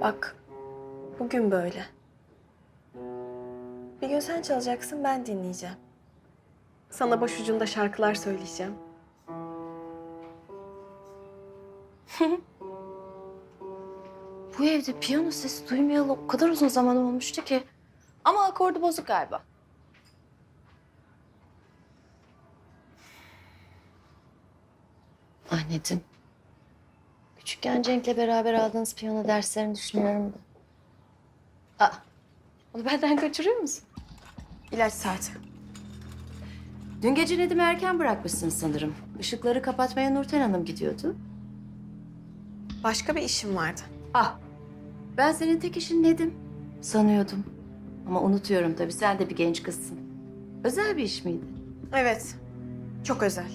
Bak, bugün böyle. Bir gün sen çalacaksın, ben dinleyeceğim. Sana başucunda şarkılar söyleyeceğim. Bu evde piyano sesi duymayalı o kadar uzun zaman olmuştu ki. Ama akordu bozuk galiba. Anneciğim. Küçükken Cenk'le beraber aldığınız piyano derslerini düşünüyorum da. Aa, onu benden kaçırıyor musun? İlaç saati. Dün gece Nedim'i erken bırakmışsın sanırım. Işıkları kapatmaya Nurten Hanım gidiyordu. Başka bir işim vardı. Ah, ben senin tek işin Nedim sanıyordum. Ama unutuyorum tabii sen de bir genç kızsın. Özel bir iş miydi? Evet, çok özel.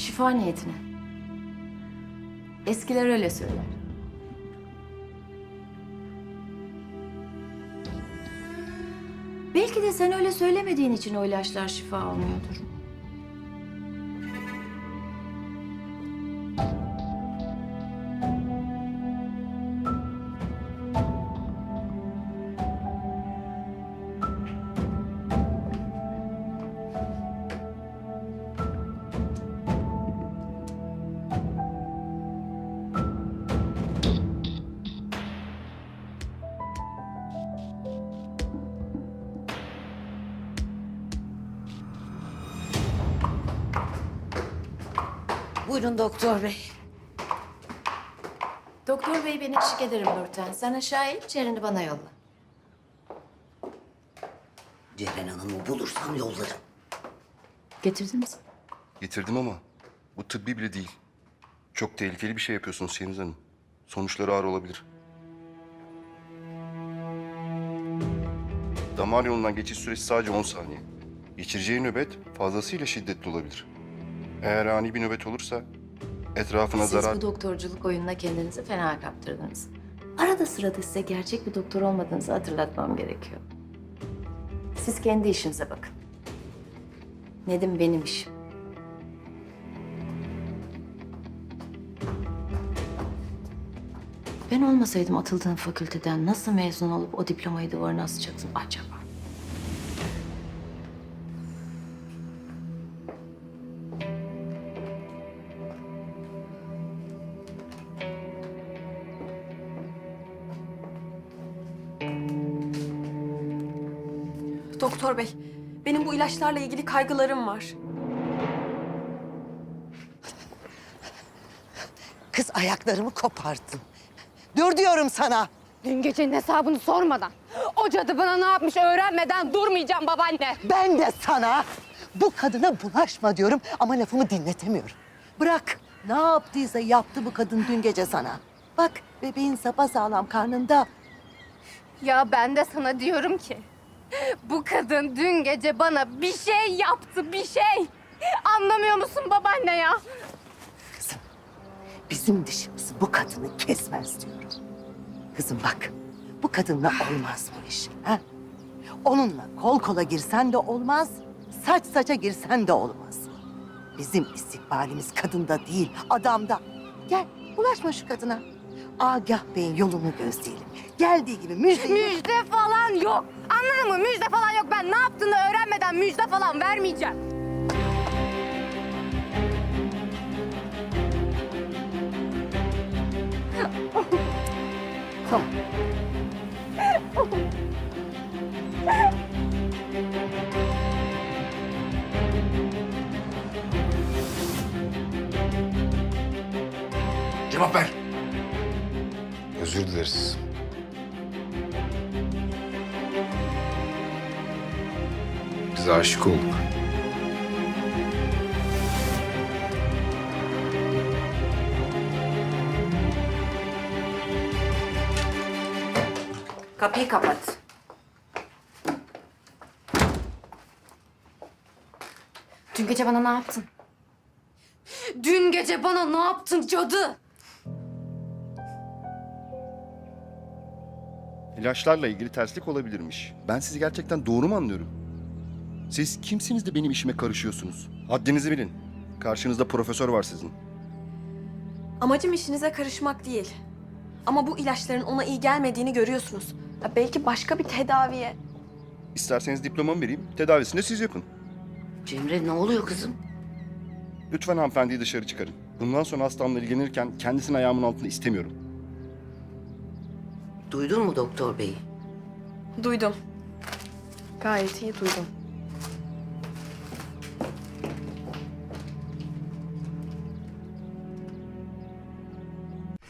Şifa niyetine. Eskiler öyle söyler. Belki de sen öyle söylemediğin için o ilaçlar şifa olmuyordur. Buyurun doktor bey. Doktor bey ben eşlik ederim Nurten. Sen aşağı in, Ceren'i bana yolla. Ceren Hanım'ı bulursam yollarım. Getirdiniz mi? Getirdim ama bu tıbbi bile değil. Çok tehlikeli bir şey yapıyorsunuz Şeniz Hanım. Sonuçları ağır olabilir. Damar yolundan geçiş süresi sadece 10 saniye. Geçireceği nöbet fazlasıyla şiddetli olabilir. Eğer ani bir nöbet olursa etrafına Siz zarar... bu doktorculuk oyununa kendinizi fena kaptırdınız. Arada sırada size gerçek bir doktor olmadığınızı hatırlatmam gerekiyor. Siz kendi işinize bakın. Nedim benim işim. Ben olmasaydım atıldığım fakülteden nasıl mezun olup o diplomayı duvarına asacaktım acaba? Doktor bey, benim bu ilaçlarla ilgili kaygılarım var. Kız ayaklarımı kopardın. Dur diyorum sana. Dün gecenin hesabını sormadan, o cadı bana ne yapmış öğrenmeden durmayacağım babaanne. Ben de sana bu kadına bulaşma diyorum ama lafımı dinletemiyorum. Bırak. Ne yaptıysa yaptı bu kadın dün gece sana. Bak bebeğin sapasağlam karnında. Ya ben de sana diyorum ki, bu kadın dün gece bana bir şey yaptı, bir şey. Anlamıyor musun babaanne ya? Kızım bizim dişimiz bu kadını kesmez diyorum. Kızım bak bu kadınla olmaz bu iş. Ha? Onunla kol kola girsen de olmaz, saç saça girsen de olmaz. Bizim istikbalimiz kadında değil, adamda. Gel bulaşma şu kadına. Agah Bey'in yolunu gözleyelim. Geldiği gibi müjdeyi... Müjde falan yok. Anladın mı? Müjde falan yok. Ben ne yaptığını öğrenmeden müjde falan vermeyeceğim. Cevap ver. Özür dileriz. Aşık olduk. Kapıyı kapat. Dün gece bana ne yaptın? Dün gece bana ne yaptın cadı? İlaçlarla ilgili terslik olabilirmiş. Ben sizi gerçekten doğru mu anlıyorum? Siz kimsiniz de benim işime karışıyorsunuz? Haddinizi bilin. Karşınızda profesör var sizin. Amacım işinize karışmak değil. Ama bu ilaçların ona iyi gelmediğini görüyorsunuz. Ya belki başka bir tedaviye. İsterseniz diplomamı vereyim, tedavisini de siz yapın. Cemre ne oluyor kızım? Lütfen hanımefendiyi dışarı çıkarın. Bundan sonra hastamla ilgilenirken kendisini ayağımın altında istemiyorum. Duydun mu doktor beyi? Duydum. Gayet iyi duydum.